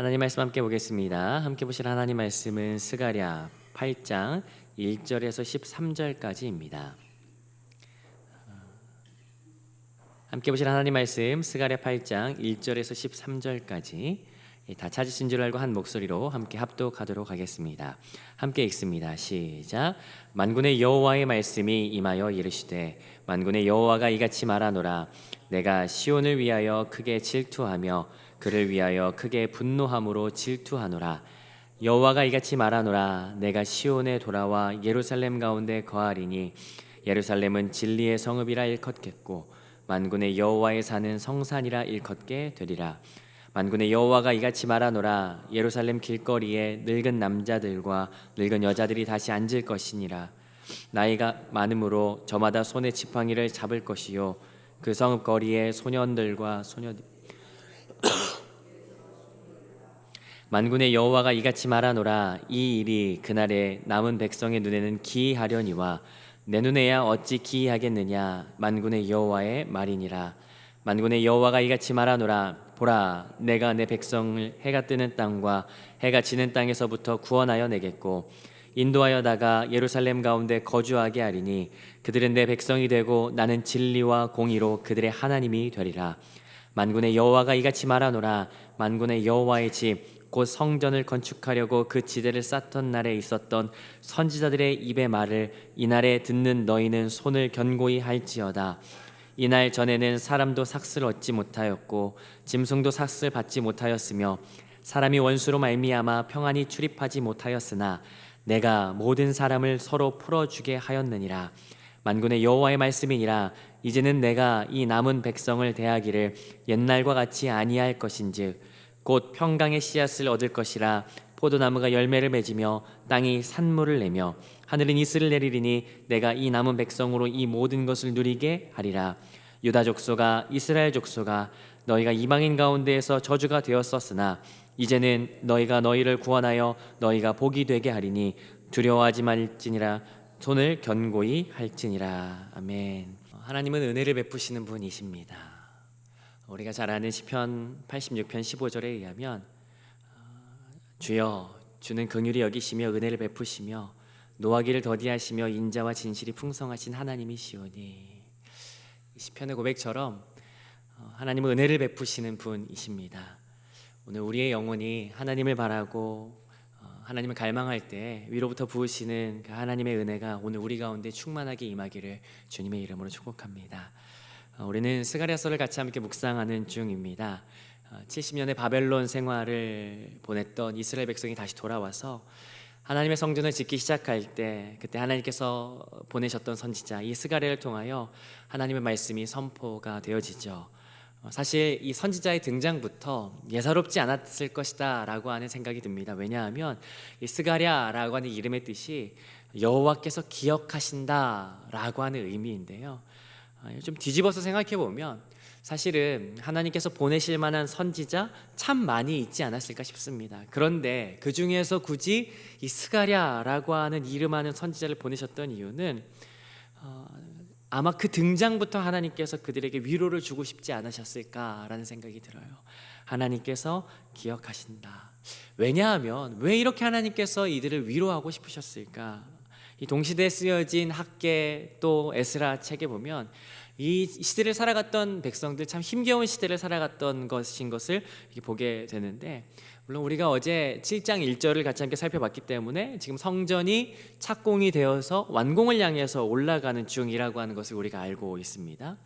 하나님 말씀 함께 보겠습니다. 함께 보실 하나님 말씀은 스가랴 8장 1절에서 13절까지입니다. 함께 보실 하나님 말씀 스가랴 8장 1절에서 13절까지 예, 다 찾으신 줄 알고 한 목소리로 함께 합독하도록 하겠습니다. 함께 읽습니다. 시작. 만군의 여호와의 말씀이 임하여 이르시되 만군의 여호와가 이같이 말하노라 내가 시온을 위하여 크게 질투하며 그를 위하여 크게 분노함으로 질투하노라. 여호와가 이같이 말하노라. 내가 시온에 돌아와 예루살렘 가운데 거하리니 예루살렘은 진리의 성읍이라 일컫겠고 만군의 여호와의 사는 성산이라 일컫게 되리라. 만군의 여호와가 이같이 말하노라. 예루살렘 길거리에 늙은 남자들과 늙은 여자들이 다시 앉을 것이니라. 나이가 많으므로 저마다 손에 지팡이를 잡을 것이요. 그 성읍 거리에 소년들과 소녀들 만군의 여호와가 이같이 말하노라 이 일이 그날에 남은 백성의 눈에는 기이하려니와 내 눈에야 어찌 기이하겠느냐 만군의 여호와의 말이니라. 만군의 여호와가 이같이 말하노라 보라 내가 내 백성을 해가 뜨는 땅과 해가 지는 땅에서부터 구원하여 내겠고 인도하여다가 예루살렘 가운데 거주하게 하리니 그들은 내 백성이 되고 나는 진리와 공의로 그들의 하나님이 되리라. 만군의 여호와가 이같이 말하노라 만군의 여호와의 집 곧 성전을 건축하려고 그 지대를 쌓던 날에 있었던 선지자들의 입의 말을 이날에 듣는 너희는 손을 견고히 할지어다. 이날 전에는 사람도 삭슬 얻지 못하였고 짐승도 삭슬 받지 못하였으며 사람이 원수로 말미암아 평안히 출입하지 못하였으나 내가 모든 사람을 서로 풀어주게 하였느니라. 만군의 여호와의 말씀이니라. 이제는 내가 이 남은 백성을 대하기를 옛날과 같이 아니할 것인즉 곧 평강의 씨앗을 얻을 것이라 포도나무가 열매를 맺으며 땅이 산물을 내며 하늘은 이슬을 내리리니 내가 이 남은 백성으로 이 모든 것을 누리게 하리라. 유다 족소가 이스라엘 족소가 너희가 이방인 가운데에서 저주가 되었었으나 이제는 너희가 너희를 구원하여 너희가 복이 되게 하리니 두려워하지 말지니라. 손을 견고히 할지니라. 아멘. 하나님은 은혜를 베푸시는 분이십니다 우리가 잘 아는 시편 86편 15절에 의하면 어, 주여 주는 긍휼히 여기시며 은혜를 베푸시며 노하기를 더디하시며 인자와 진실이 풍성하신 하나님이시오니 시편의 고백처럼 어, 하나님은 은혜를 베푸시는 분이십니다. 오늘 우리의 영혼이 하나님을 바라고 어, 하나님을 갈망할 때 위로부터 부으시는 그 하나님의 은혜가 오늘 우리 가운데 충만하게 임하기를 주님의 이름으로 축복합니다. 어, 우리는 스가랴서를 같이 함께 묵상하는 중입니다. 70년의 바벨론 생활을 보냈던 이스라엘 백성이 다시 돌아와서 하나님의 성전을 짓기 시작할 때 그때 하나님께서 보내셨던 선지자 이 스가랴를 통하여 하나님의 말씀이 선포가 되어지죠. 어, 사실 이 선지자의 등장부터 예사롭지 않았을 것이다라고 하는 생각이 듭니다. 왜냐하면 이 스가랴라고 하는 이름의 뜻이 여호와께서 기억하신다라고 하는 의미인데요. 아, 좀 뒤집어서 생각해 보면 사실은 하나님께서 보내실 만한 선지자 참 많이 있지 않았을까 싶습니다. 그런데 그 중에서 굳이 이 스가랴라고 하는 이름하는 선지자를 보내셨던 이유는 어, 아마 그 등장부터 하나님께서 그들에게 위로를 주고 싶지 않으셨을까라는 생각이 들어요. 하나님께서 기억하신다. 왜냐하면 왜 이렇게 하나님께서 이들을 위로하고 싶으셨을까? 이 동시대에 쓰여진 학계 또 에스라 책에 보면 이 시대를 살아갔던 백성들 참 힘겨운 시대를 살아갔던 것인 것을 보게 되는데 물론 우리가 어제 7장 1절을 같이 함께 살펴봤기 때문에 지금 성전이 착공이 되어서 완공을 향해서 올라가는 중이라고 하는 것을 우리가 알고 있습니다.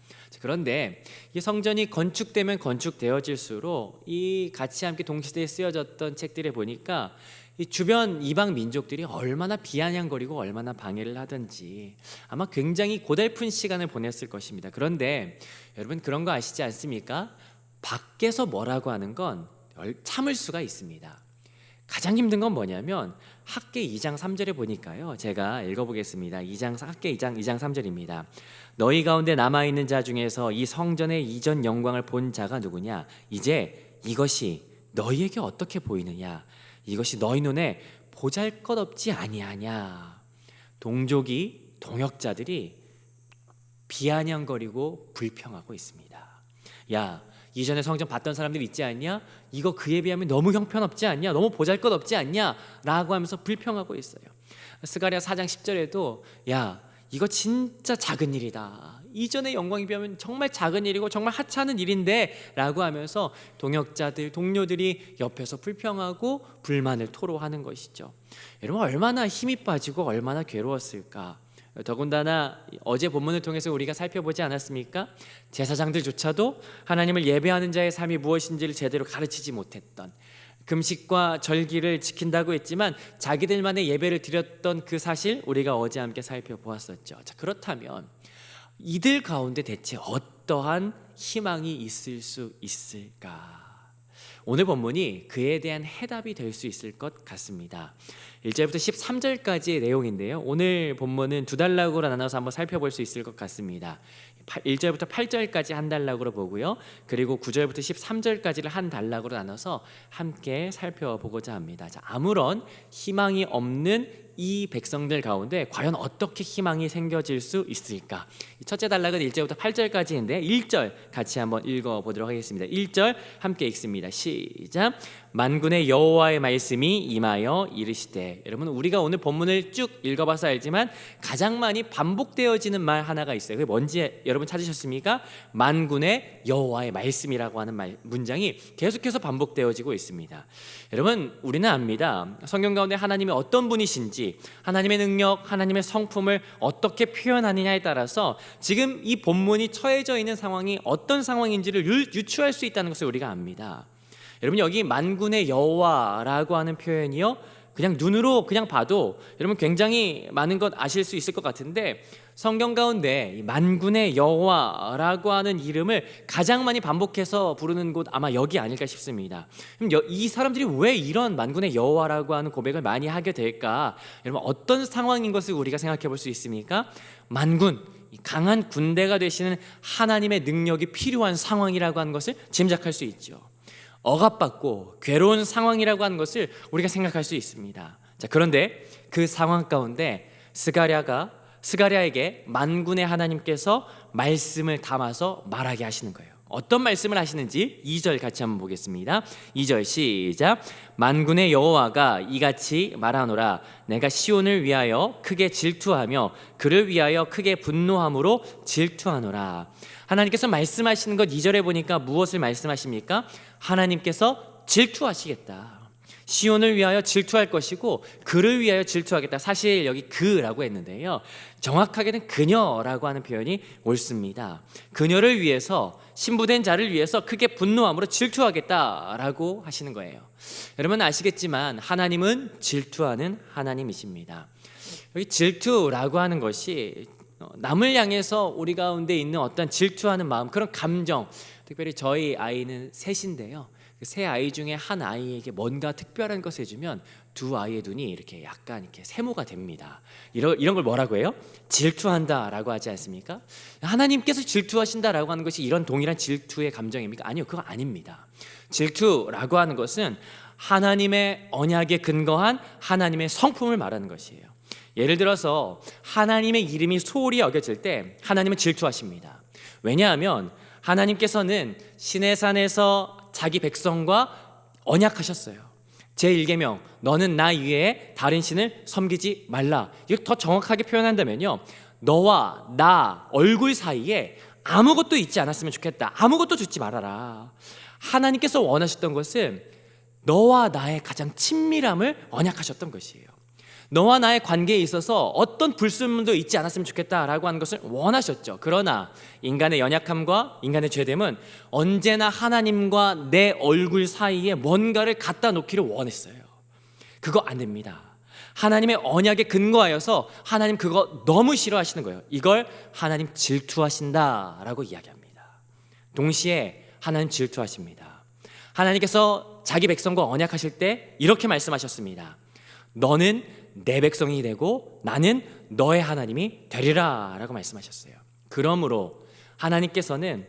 그런데 이 성전이 건축되면 건축되어질수록 이 같이 함께 동시대에 쓰여졌던 책들에 보니까 이 주변 이방 민족들이 얼마나 비아냥거리고 얼마나 방해를 하든지 아마 굉장히 고달픈 시간을 보냈을 것입니다. 그런데 여러분 그런 거 아시지 않습니까? 밖에서 뭐라고 하는 건 참을 수가 있습니다. 가장 힘든 건 뭐냐면 학계 2장 3절에 보니까요. 제가 읽어보겠습니다. 2장 학계 2장 2장 3절입니다. 너희 가운데 남아 있는 자 중에서 이 성전의 이전 영광을 본 자가 누구냐? 이제 이것이 너희에게 어떻게 보이느냐? 이것이 너희 눈에 보잘것없지 아니하냐. 동족이 동역자들이 비아냥거리고 불평하고 있습니다. 야, 이전에 성전 봤던 사람들 있지 않냐? 이거 그에 비하면 너무 형편없지 않냐? 너무 보잘것없지 않냐? 라고 하면서 불평하고 있어요. 스가랴 4장 10절에도 야 이거 진짜 작은 일이다. 이전의 영광에 비하면 정말 작은 일이고 정말 하찮은 일인데 라고 하면서 동역자들, 동료들이 옆에서 불평하고 불만을 토로하는 것이죠. 여러분 얼마나 힘이 빠지고 얼마나 괴로웠을까? 더군다나 어제 본문을 통해서 우리가 살펴보지 않았습니까? 제사장들조차도 하나님을 예배하는 자의 삶이 무엇인지를 제대로 가르치지 못했던 금식과 절기를 지킨다고 했지만 자기들만의 예배를 드렸던 그 사실 우리가 어제 함께 살펴보았었죠. 자, 그렇다면 이들 가운데 대체 어떠한 희망이 있을 수 있을까? 오늘 본문이 그에 대한 해답이 될 수 있을 것 같습니다. 1절부터 13절까지의 내용인데요. 오늘 본문은 두 단락으로 나눠서 한번 살펴볼 수 있을 것 같습니다. 1절부터 8절까지 한 단락으로 보고요. 그리고 9절부터 13절까지를 한 단락으로 나눠서 함께 살펴보고자 합니다. 자, 아무런 희망이 없는 이 백성들 가운데 과연 어떻게 희망이 생겨질 수 있을까? 첫째 단락은 1절부터 8절까지인데 1절 같이 한번 읽어 보도록 하겠습니다. 1절 함께 읽습니다. 시작. 만군의 여호와의 말씀이 임하여 이르시되 여러분 우리가 오늘 본문을 쭉 읽어봐서 알지만 가장 많이 반복되어지는 말 하나가 있어요. 그게 뭔지 여러분 찾으셨습니까? 만군의 여호와의 말씀이라고 하는 말, 문장이 계속해서 반복되어지고 있습니다. 여러분 우리는 압니다. 성경 가운데 하나님이 어떤 분이신지 하나님의 능력, 하나님의 성품을 어떻게 표현하느냐에 따라서 지금 이 본문이 처해져 있는 상황이 어떤 상황인지를 유, 유추할 수 있다는 것을 우리가 압니다. 여러분 여기 만군의 여호와라고 하는 표현이요. 그냥 눈으로 그냥 봐도 여러분 굉장히 많은 것 아실 수 있을 것 같은데 성경 가운데 이 만군의 여호와라고 하는 이름을 가장 많이 반복해서 부르는 곳 아마 여기 아닐까 싶습니다. 그럼 여- 이 사람들이 왜 이런 만군의 여호와라고 하는 고백을 많이 하게 될까? 여러분 어떤 상황인 것을 우리가 생각해 볼 수 있습니까? 만군 이 강한 군대가 되시는 하나님의 능력이 필요한 상황이라고 하는 것을 짐작할 수 있죠. 억압받고 괴로운 상황이라고 하는 것을 우리가 생각할 수 있습니다. 자, 그런데 그 상황 가운데 스가랴가 스가랴에게 만군의 하나님께서 말씀을 담아서 말하게 하시는 거예요. 어떤 말씀을 하시는지 2절 같이 한번 보겠습니다. 2절 시작. 만군의 여호와가 이같이 말하노라 내가 시온을 위하여 크게 질투하며 그를 위하여 크게 분노함으로 질투하노라. 하나님께서 말씀하시는 것 2절에 보니까 무엇을 말씀하십니까? 하나님께서 질투하시겠다. 시온을 위하여 질투할 것이고 그를 위하여 질투하겠다. 사실 여기 그라고 했는데요. 정확하게는 그녀라고 하는 표현이 옳습니다. 그녀를 위해서 신부된 자를 위해서 크게 분노함으로 질투하겠다라고 하시는 거예요. 여러분 아시겠지만 하나님은 질투하는 하나님이십니다. 여기 질투라고 하는 것이 어, 남을 향해서 우리 가운데 있는 어떤 질투하는 마음 그런 감정 특별히 저희 아이는 셋인데요 그 세 아이 중에 한 아이에게 뭔가 특별한 것을 해주면 두 아이의 눈이 이렇게 약간 이렇게 세모가 됩니다 이런, 이런 걸 뭐라고 해요? 질투한다라고 하지 않습니까? 하나님께서 질투하신다라고 하는 것이 이런 동일한 질투의 감정입니까? 아니요 그거 아닙니다 질투라고 하는 것은 하나님의 언약에 근거한 하나님의 성품을 말하는 것이에요 예를 들어서 하나님의 이름이 소홀히 여겨질 때 하나님은 질투하십니다. 왜냐하면 하나님께서는 신의 산에서 자기 백성과 언약하셨어요. 제1계명 너는 나 이외에 다른 신을 섬기지 말라. 이거 더 정확하게 표현한다면요. 너와 나 얼굴 사이에 아무것도 있지 않았으면 좋겠다. 아무것도 두지 말아라. 하나님께서 원하셨던 것은 너와 나의 가장 친밀함을 언약하셨던 것이에요. 너와 나의 관계에 있어서 어떤 불순물도 있지 않았으면 좋겠다라고 하는 것을 원하셨죠. 그러나 인간의 연약함과 인간의 죄됨은 언제나 하나님과 내 얼굴 사이에 뭔가를 갖다 놓기를 원했어요. 그거 안 됩니다. 하나님의 언약에 근거하여서 하나님 그거 너무 싫어하시는 거예요. 이걸 하나님 질투하신다라고 이야기합니다. 동시에 하나님 질투하십니다. 하나님께서 자기 백성과 언약하실 때 이렇게 말씀하셨습니다. 너는 내 백성이 되고 나는 너의 하나님이 되리라 라고 말씀하셨어요. 그러므로 하나님께서는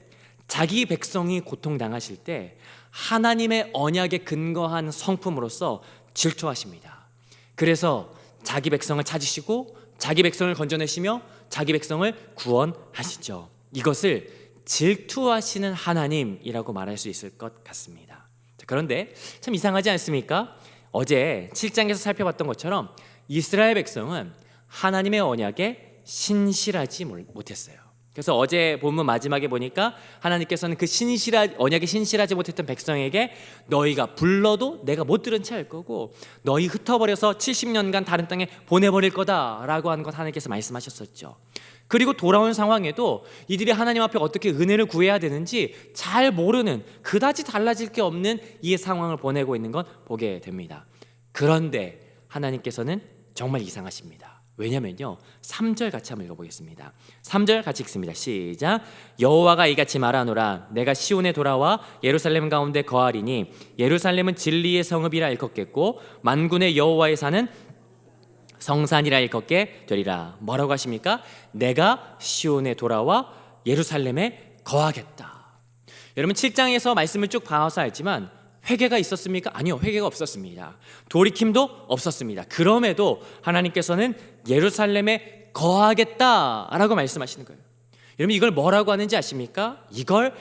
자기 백성이 고통당하실 때 하나님의 언약에 근거한 성품으로서 질투하십니다. 그래서 자기 백성을 찾으시고 자기 백성을 건져내시며 자기 백성을 구원하시죠. 이것을 질투하시는 하나님이라고 말할 수 있을 것 같습니다. 자, 그런데 참 이상하지 않습니까? 어제 7장에서 살펴봤던 것처럼 이스라엘 백성은 하나님의 언약에 신실하지 못- 못했어요. 그래서 어제 본문 마지막에 보니까 하나님께서는 그 신실하 언약에 신실하지 못했던 백성에게 너희가 불러도 내가 못 들은 채 할 거고 너희 흩어버려서 70년간 다른 땅에 보내버릴 거다라고 하는 것 하나님께서 말씀하셨었죠. 그리고 돌아온 상황에도 이들이 하나님 앞에 어떻게 은혜를 구해야 되는지 잘 모르는 그다지 달라질 게 없는 이 상황을 보내고 있는 건 보게 됩니다. 그런데 하나님께서는 정말 이상하십니다. 왜냐면요. 3절 같이 한번 읽어보겠습니다. 3절 같이 읽습니다. 시작. 여호와가 이같이 말하노라. 내가 시온에 돌아와 예루살렘 가운데 거하리니 예루살렘은 진리의 성읍이라 일컫겠고 만군의 여호와의 산은 성산이라 일컫게 되리라. 뭐라고 하십니까? 내가 시온에 돌아와 예루살렘에 거하겠다. 여러분 7장에서 말씀을 쭉 봐서 알지만 회개가 있었습니까? 아니요. 회개가 없었습니다. 돌이킴도 없었습니다. 그럼에도 하나님께서는 예루살렘에 거하겠다라고 말씀하시는 거예요. 여러분 이걸 뭐라고 하는지 아십니까? 이걸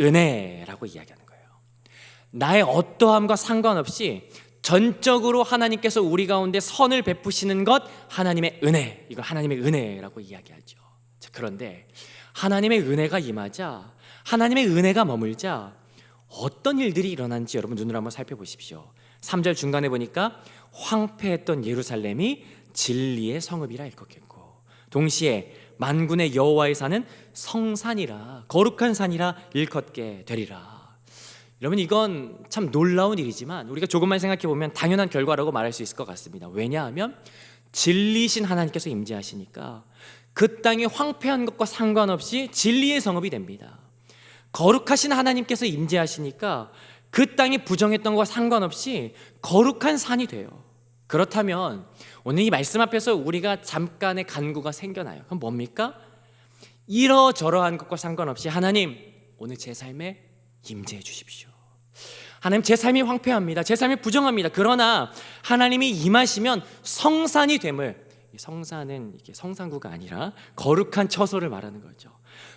은혜라고 이야기하는 거예요. 나의 어떠함과 상관없이 전적으로 하나님께서 우리 가운데 선을 베푸시는 것 하나님의 은혜 이걸 하나님의 은혜라고 이야기하죠. 자, 그런데 하나님의 은혜가 임하자 하나님의 은혜가 머물자 어떤 일들이 일어난지 여러분 눈으로 한번 살펴보십시오. 3절 중간에 보니까 황폐했던 예루살렘이 진리의 성읍이라 일컫겠고 동시에 만군의 여호와의 산은 성산이라 거룩한 산이라 일컫게 되리라. 여러분 이건 참 놀라운 일이지만 우리가 조금만 생각해 보면 당연한 결과라고 말할 수 있을 것 같습니다. 왜냐하면 진리신 하나님께서 임재하시니까 그 땅이 황폐한 것과 상관없이 진리의 성읍이 됩니다. 거룩하신 하나님께서 임재하시니까 그 땅이 부정했던 것과 상관없이 거룩한 산이 돼요. 그렇다면 오늘 이 말씀 앞에서 우리가 잠깐의 간구가 생겨나요. 그럼 뭡니까? 이러저러한 것과 상관없이 하나님 오늘 제 삶에 임재해 주십시오. 하나님 제 삶이 황폐합니다. 제 삶이 부정합니다. 그러나 하나님이 임하시면 성산이 됨을 이 성산은 이게 성산구가 아니라 거룩한 처소를 말하는 거죠.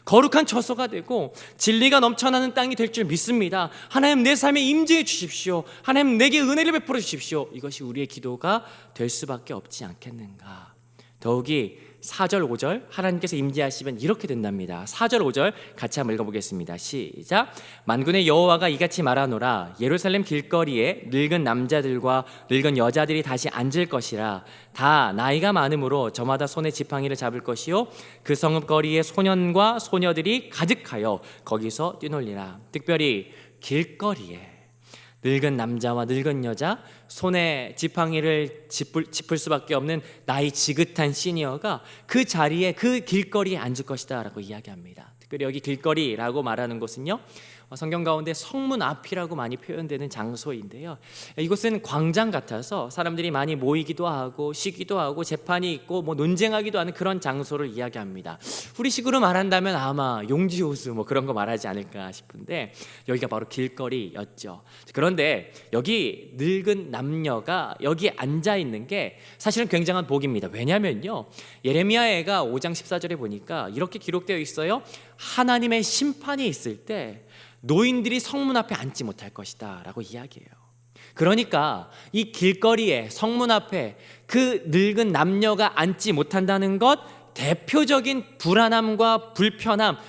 거룩한 처소가 되고 진리가 넘쳐나는 땅이 될 줄 믿습니다. 하나님 내 삶에 임재해 주십시오. 하나님 내게 은혜를 베풀어 주십시오. 이것이 우리의 기도가 될 수밖에 없지 않겠는가. 더욱이 4절 5절 하나님께서 임재하시면 이렇게 된답니다. 4절 5절 같이 한번 읽어 보겠습니다. 시작. 만군의 여호와가 이같이 말하노라 예루살렘 길거리에 늙은 남자들과 늙은 여자들이 다시 앉을 것이라 다 나이가 많으므로 저마다 손에 지팡이를 잡을 것이요 그 성읍 거리에 소년과 소녀들이 가득하여 거기서 뛰놀리라. 특별히 길거리에 늙은 남자와 늙은 여자 손에 지팡이를 짚을, 짚을 수밖에 없는 나이 지긋한 시니어가 그 자리에 그 길거리에 앉을 것이다 라고 이야기합니다. 특별히 여기 길거리라고 말하는 곳은요. 어, 성경 가운데 성문 앞이라고 많이 표현되는 장소인데요. 이곳은 광장 같아서 사람들이 많이 모이기도 하고 쉬기도 하고 재판이 있고 뭐 논쟁하기도 하는 그런 장소를 이야기합니다. 우리식으로 말한다면 아마 용지호수 뭐 그런 거 말하지 않을까 싶은데 여기가 바로 길거리였죠. 그런데 여기 늙은 남녀가 여기 앉아 있는 게 사실은 굉장한 복입니다. 왜냐면요. 예레미야애가 5장 14절에 보니까 이렇게 기록되어 있어요. 하나님의 심판이 있을 때 노인들이 성문 앞에 앉지 못할 것이다 라고 이야기해요. 그러니까 이 길거리에 성문 앞에 그 늙은 남녀가 앉지 못한다는 것 대표적인 불안함과 불편함 불-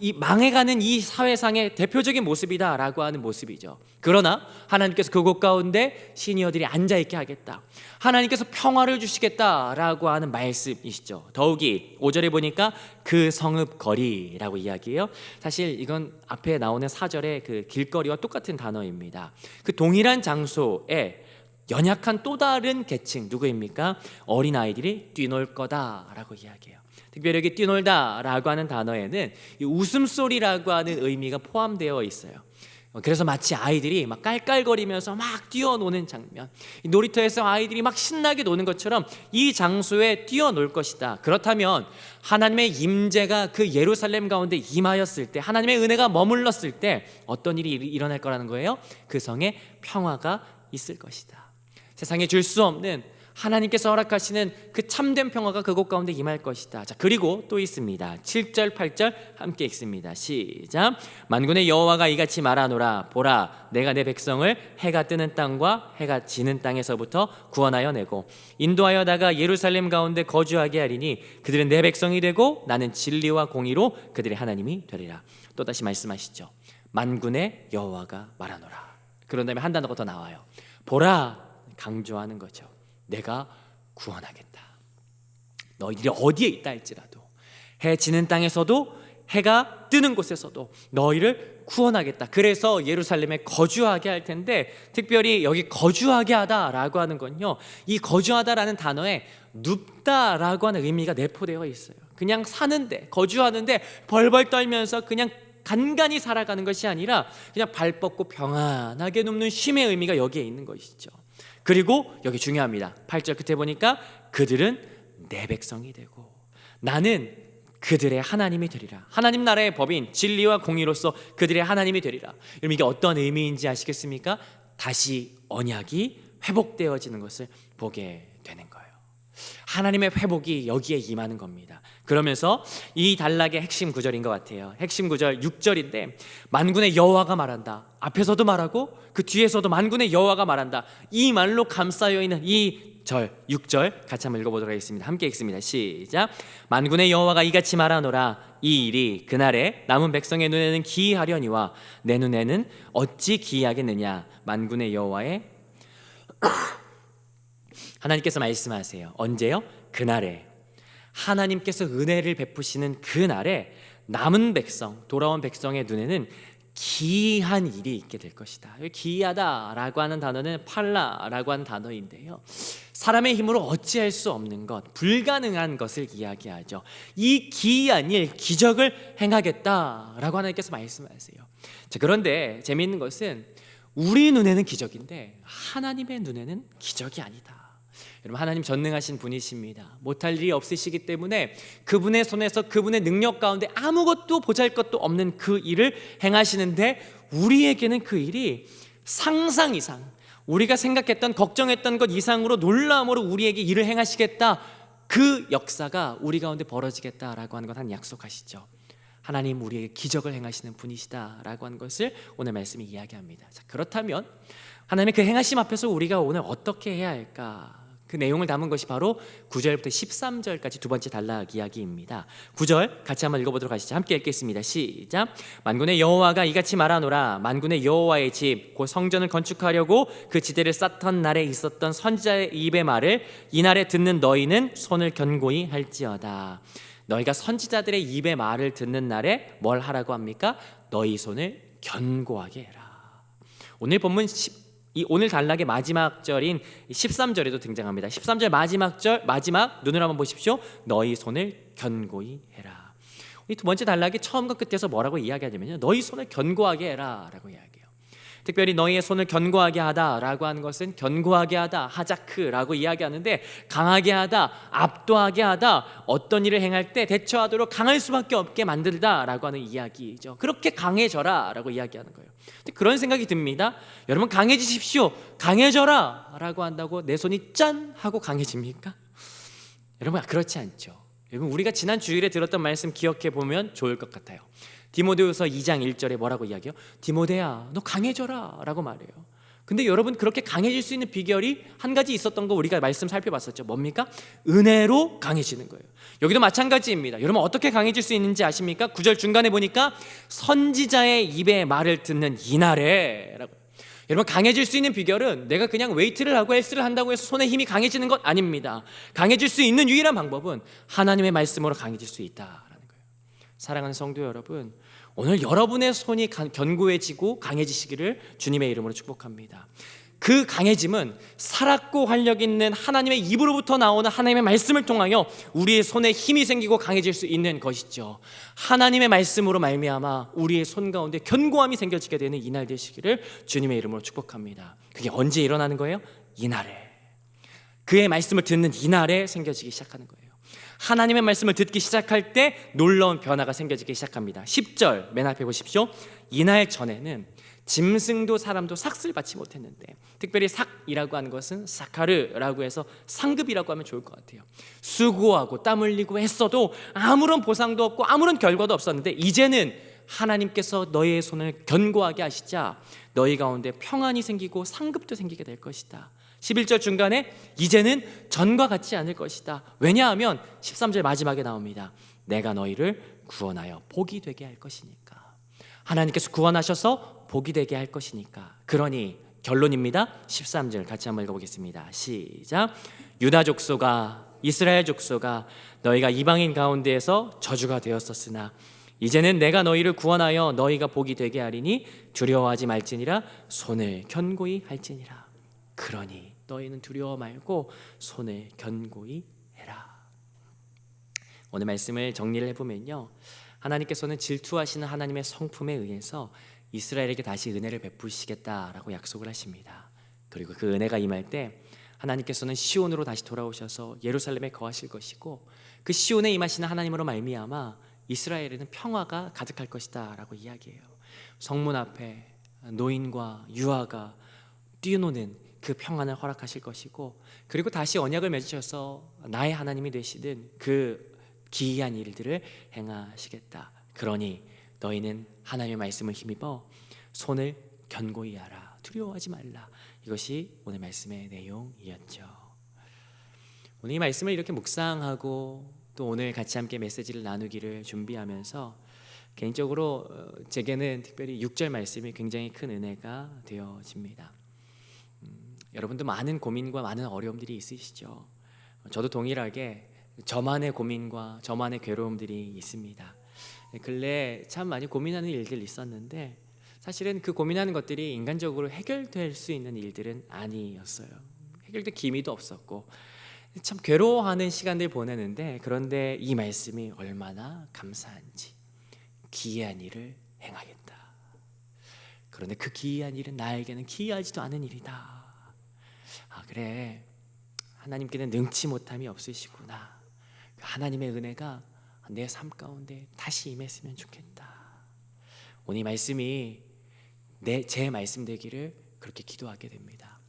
이 망해가는 이 사회상의 대표적인 모습이다라고 하는 모습이죠. 그러나 하나님께서 그곳 가운데 시니어들이 앉아 있게 하겠다. 하나님께서 평화를 주시겠다라고 하는 말씀이시죠. 더욱이 5절에 보니까 그 성읍 거리라고 이야기해요. 사실 이건 앞에 나오는 4절의 그 길거리와 똑같은 단어입니다. 그 동일한 장소에 연약한 또 다른 계층 누구입니까? 어린 아이들이 뛰놀 거다라고 이야기해요. 여기 뛰놀다라고 하는 단어에는 이 웃음소리라고 하는 의미가 포함되어 있어요. 어, 그래서 마치 아이들이 막 깔깔거리면서 막 뛰어노는 장면, 이 놀이터에서 아이들이 막 신나게 노는 것처럼 이 장소에 뛰어놀 것이다. 그렇다면 하나님의 임재가 그 예루살렘 가운데 임하였을 때, 하나님의 은혜가 머물렀을 때 어떤 일이 일- 일어날 거라는 거예요? 그 성에 평화가 있을 것이다. 세상에 줄 수 없는 하나님께서 허락하시는 그 참된 평화가 그곳 가운데 임할 것이다. 자, 그리고 또 있습니다. 7절, 8절 함께 읽습니다. 시작. 만군의 여호와가 이같이 말하노라 보라 내가 내 백성을 해가 뜨는 땅과 해가 지는 땅에서부터 구원하여 내고 인도하여다가 예루살렘 가운데 거주하게 하리니 그들은 내 백성이 되고 나는 진리와 공의로 그들의 하나님이 되리라. 또 다시 말씀하시죠. 만군의 여호와가 말하노라. 그런 다음에 한 단어가 더 나와요. 보라 강조하는 거죠. 내가 구원하겠다. 너희들이 어디에 있다 할지라도 해 지는 땅에서도 해가 뜨는 곳에서도 너희를 구원하겠다. 그래서 예루살렘에 거주하게 할 텐데 특별히 여기 거주하게 하다라고 하는 건요. 이 거주하다라는 단어에 눕다라고 하는 의미가 내포되어 있어요. 그냥 사는데 거주하는데 벌벌 떨면서 그냥 간간히 살아가는 것이 아니라 그냥 발 뻗고 평안하게 눕는 쉼의 의미가 여기에 있는 것이죠. 그리고 여기 중요합니다. 8절 끝에 보니까 그들은 내 백성이 되고 나는 그들의 하나님이 되리라. 하나님 나라의 법인 진리와 공의로서 그들의 하나님이 되리라. 여러분 이게 어떤 의미인지 아시겠습니까? 다시 언약이 회복되어지는 것을 보게 되는 거예요. 하나님의 회복이 여기에 임하는 겁니다. 그러면서 이 단락의 핵심 구절인 것 같아요. 핵심 구절 6절인데 만군의 여호와가 말한다. 앞에서도 말하고 그 뒤에서도 만군의 여호와가 말한다. 이 말로 감싸여 있는 이 절 6절 같이 한번 읽어보도록 하겠습니다. 함께 읽습니다. 시작. 만군의 여호와가 이같이 말하노라. 이 일이 그날에 남은 백성의 눈에는 기이하려니와 내 눈에는 어찌 기이하겠느냐. 만군의 여호와의 하나님께서 말씀하세요. 언제요? 그날에 하나님께서 은혜를 베푸시는 그날에 남은 백성, 돌아온 백성의 눈에는 기이한 일이 있게 될 것이다. 기이하다라고 하는 단어는 팔라라고 하는 단어인데요. 사람의 힘으로 어찌할 수 없는 것, 불가능한 것을 이야기하죠. 이 기이한 일, 기적을 행하겠다라고 하나님께서 말씀하세요. 자, 그런데 재미있는 것은 우리 눈에는 기적인데 하나님의 눈에는 기적이 아니다. 여러분 하나님 전능하신 분이십니다. 못할 일이 없으시기 때문에 그분의 손에서 그분의 능력 가운데 아무것도 보잘것도 없는 그 일을 행하시는데 우리에게는 그 일이 상상 이상 우리가 생각했던 걱정했던 것 이상으로 놀라움으로 우리에게 일을 행하시겠다. 그 역사가 우리 가운데 벌어지겠다라고 하는 것 한 약속하시죠. 하나님 우리에게 기적을 행하시는 분이시다라고 하는 것을 오늘 말씀이 이야기합니다. 자, 그렇다면 하나님의 그 행하심 앞에서 우리가 오늘 어떻게 해야 할까? 그 내용을 담은 것이 바로 9절부터 13절까지 두 번째 단락 이야기입니다. 9절 같이 한번 읽어보도록 하시죠. 함께 읽겠습니다. 시작. 만군의 여호와가 이같이 말하노라. 만군의 여호와의 집, 곧 성전을 건축하려고 그 지대를 쌓던 날에 있었던 선지자의 입의 말을 이 날에 듣는 너희는 손을 견고히 할지어다. 너희가 선지자들의 입의 말을 듣는 날에 뭘 하라고 합니까? 너희 손을 견고하게 해라. 오늘 본문 10, 이 오늘 단락의 마지막 절인 13절에도 등장합니다. 13절 마지막 절 마지막 눈을 한번 보십시오. 너희 손을 견고히 해라. 이 두 번째 단락이 처음과 끝에서 뭐라고 이야기하냐면요. 너희 손을 견고하게 해라라고 이야기해요. 특별히 너희의 손을 견고하게 하다라고 하는 것은 견고하게 하다, 하자크라고 이야기하는데 강하게 하다, 압도하게 하다, 어떤 일을 행할 때 대처하도록 강할 수밖에 없게 만들다라고 하는 이야기죠. 그렇게 강해져라라고 이야기하는 거예요. 그런 생각이 듭니다. 여러분 강해지십시오, 강해져라라고 한다고 내 손이 짠 하고 강해집니까? 여러분 그렇지 않죠. 여러분 우리가 지난 주일에 들었던 말씀 기억해 보면 좋을 것 같아요. 디모데후서 2장 1절에 뭐라고 이야기해요? 디모데야, 너 강해져라라고 말해요. 근데 여러분 그렇게 강해질 수 있는 비결이 한 가지 있었던 거 우리가 말씀 살펴봤었죠. 뭡니까? 은혜로 강해지는 거예요. 여기도 마찬가지입니다. 여러분 어떻게 강해질 수 있는지 아십니까? 구절 중간에 보니까 선지자의 입의 말을 듣는 이날에라고. 여러분 강해질 수 있는 비결은 내가 그냥 웨이트를 하고 헬스를 한다고 해서 손에 힘이 강해지는 것 아닙니다. 강해질 수 있는 유일한 방법은 하나님의 말씀으로 강해질 수 있다. 사랑하는 성도 여러분, 오늘 여러분의 손이 견고해지고 강해지시기를 주님의 이름으로 축복합니다. 그 강해짐은 살았고 활력 있는 하나님의 입으로부터 나오는 하나님의 말씀을 통하여 우리의 손에 힘이 생기고 강해질 수 있는 것이죠. 하나님의 말씀으로 말미암아 우리의 손 가운데 견고함이 생겨지게 되는 이날 되시기를 주님의 이름으로 축복합니다. 그게 언제 일어나는 거예요? 이날에. 그의 말씀을 듣는 이날에 생겨지기 시작하는 거예요. 하나님의 말씀을 듣기 시작할 때 놀라운 변화가 생겨지기 시작합니다. 10절 맨 앞에 보십시오. 이날 전에는 짐승도 사람도 삭슬 받지 못했는데 특별히 삭이라고 하는 것은 사카르라고 해서 상급이라고 하면 좋을 것 같아요. 수고하고 땀 흘리고 했어도 아무런 보상도 없고 아무런 결과도 없었는데 이제는 하나님께서 너희의 손을 견고하게 하시자 너희 가운데 평안이 생기고 상급도 생기게 될 것이다. 11절 중간에 이제는 전과 같지 않을 것이다. 왜냐하면 13절 마지막에 나옵니다. 내가 너희를 구원하여 복이 되게 할 것이니까. 하나님께서 구원하셔서 복이 되게 할 것이니까. 그러니 결론입니다. 13절 같이 한번 읽어보겠습니다. 시작. 유다 족소가 이스라엘 족소가 너희가 이방인 가운데에서 저주가 되었었으나 이제는 내가 너희를 구원하여 너희가 복이 되게 하리니 두려워하지 말지니라 손을 견고히 할지니라. 그러니 너희는 두려워 말고 손을 견고히 해라. 오늘 말씀을 정리를 해보면요. 하나님께서는 질투하시는 하나님의 성품에 의해서 이스라엘에게 다시 은혜를 베푸시겠다라고 약속을 하십니다. 그리고 그 은혜가 임할 때 하나님께서는 시온으로 다시 돌아오셔서 예루살렘에 거하실 것이고 그 시온에 임하시는 하나님으로 말미암아 이스라엘에는 평화가 가득할 것이다라고 이야기해요. 성문 앞에 노인과 유아가 뛰노는 그 평안을 허락하실 것이고 그리고 다시 언약을 맺으셔서 나의 하나님이 되시는 그 기이한 일들을 행하시겠다. 그러니 너희는 하나님의 말씀을 힘입어 손을 견고히 하라. 두려워하지 말라. 이것이 오늘 말씀의 내용이었죠. 오늘 이 말씀을 이렇게 묵상하고 또 오늘 같이 함께 메시지를 나누기를 준비하면서 개인적으로 어, 제게는 특별히 6절 말씀이 굉장히 큰 은혜가 되어집니다. 음, 여러분도 많은 고민과 많은 어려움들이 있으시죠. 저도 동일하게 저만의 고민과 저만의 괴로움들이 있습니다. 근래 참 많이 고민하는 일들 있었는데 사실은 그 고민하는 것들이 인간적으로 해결될 수 있는 일들은 아니었어요. 해결될 기미도 없었고 참 괴로워하는 시간들 보내는데 그런데 이 말씀이 얼마나 감사한지 기이한 일을 행하겠다. 그런데 그 기이한 일은 나에게는 기이하지도 않은 일이다. 아 그래 하나님께는 능치 못함이 없으시구나. 하나님의 은혜가 내 삶 가운데 다시 임했으면 좋겠다. 오늘 이 말씀이 내 제 말씀 되기를 그렇게 기도하게 됩니다.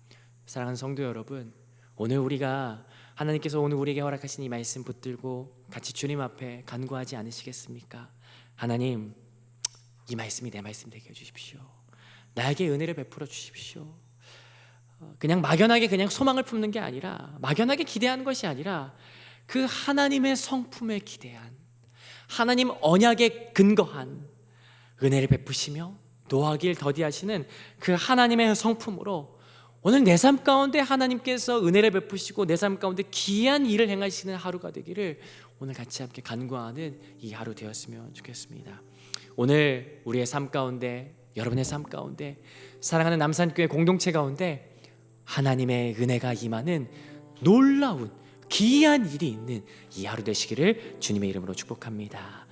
사랑하는 성도 여러분, 오늘 우리가 하나님께서 오늘 우리에게 허락하신 이 말씀 붙들고 같이 주님 앞에 간구하지 않으시겠습니까? 하나님, 이 말씀이 내 말씀 되게 해 주십시오. 나에게 은혜를 베풀어 주십시오. 어, 그냥 막연하게 그냥 소망을 품는 게 아니라 막연하게 기대하는 것이 아니라 그 하나님의 성품에 기대한 하나님 언약에 근거한 은혜를 베푸시며 노하길 더디하시는 그 하나님의 성품으로 오늘 내 삶 가운데 하나님께서 은혜를 베푸시고 내 삶 가운데 기이한 일을 행하시는 하루가 되기를 오늘 같이 함께 간구하는 이 하루 되었으면 좋겠습니다. 오늘 우리의 삶 가운데 여러분의 삶 가운데 사랑하는 남산교회 공동체 가운데 하나님의 은혜가 임하는 놀라운 기이한 일이 있는 이 하루 되시기를 주님의 이름으로 축복합니다.